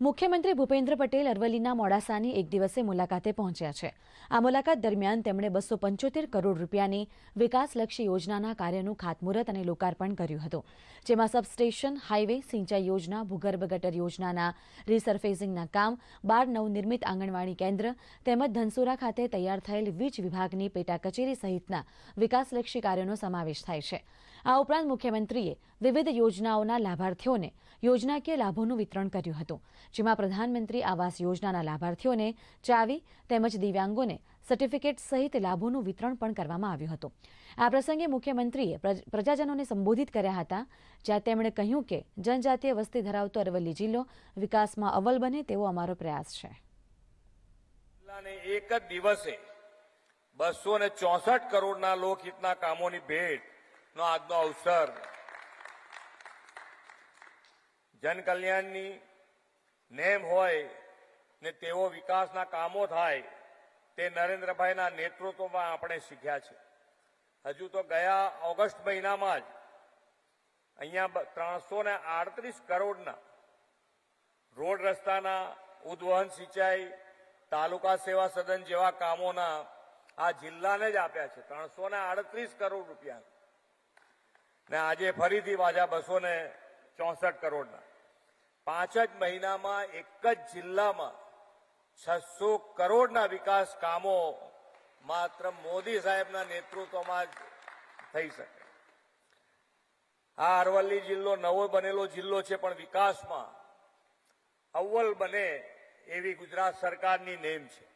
મુખ્યમંત્રી ભૂપેન્દ્ર પટેલ અરવલ્લીના મોડાસાની એક દિવસે મુલાકાતે પહોંચ્યા છે. આ મુલાકાત દરમિયાન તેમણે બસો પંચોતેર કરોડ રૂપિયાની વિકાસલક્ષી યોજનાના કાર્યનું ખાતમુહૂર્ત અને લોકાર્પણ કર્યું હતું. જેમાં સબસ્ટેશન, હાઇવે, સિંચાઈ યોજના, ભૂગર્ભ ગટર યોજનાના રીસરફેસિંગના કામ, બાર નવનિર્મિત આંગણવાડી કેન્દ્ર તેમજ ધનસુરા ખાતે તૈયાર થયેલ વીજ વિભાગની પેટા કચેરી સહિતના વિકાસલક્ષી કાર્યોનો સમાવેશ થાય છે. આ ઉપરાંત મુખ્યમંત્રીએ વિવિધ યોજનાઓના લાભાર્થીઓને યોજનાકીય લાભોનું વિતરણ કર્યું હતું. જેમાં પ્રધાનમંત્રી આવાસ યોજનાના લાભાર્થીઓને ચાવી તેમજ દિવ્યાંગોને સર્ટિફિકેટ સહિત લાભોનું વિતરણ પણ કરવામાં આવ્યું હતું. આ પ્રસંગે મુખ્યમંત્રીએ પ્રજાજનોને સંબોધિત કર્યા હતા, જ્યાં તેમણે કહ્યું કે જનજાતીય વસ્તી ધરાવતો અરવલ્લી જિલ્લો વિકાસમાં અવ્વલ બને તેવો અમારો પ્રયાસ છે. એક જ દિવસે બસો ને ચોસઠ કરોડના લોકહિતના કામોની ભેટનો આજનો અવસર. જનકલ્યાણની નેમ હોય ને તેવો વિકાસના કામો થાય, તે નરેન્દ્રભાઈના નેતૃત્વમાં આપણે શીખ્યા છે. હજુ તો ગયા ઓગસ્ટ મહિનામાં જ અહીંયા ત્રણસો ને આડત્રીસ કરોડના રોડ રસ્તાના ઉદ્વહન સિંચાઈ, તાલુકા સેવા સદન જેવા કામોના આ જિલ્લાને જ આપ્યા છે. ત્રણસો ને આડત્રીસ કરોડ રૂપિયા. ને આજે ફરીથી પાછા બસો ને ચોસઠ કરોડના. પાંચ જ મહિનામાં એક જ જિલ્લામાં છસો કરોડના વિકાસ કામો માત્ર મોદી સાહેબના નેતૃત્વમાં જ થઈ શકે. આ અરવલ્લી જિલ્લો નવો બનેલો જિલ્લો છે, પણ વિકાસમાં અવ્વલ બને એવી ગુજરાત સરકારની નેમ છે.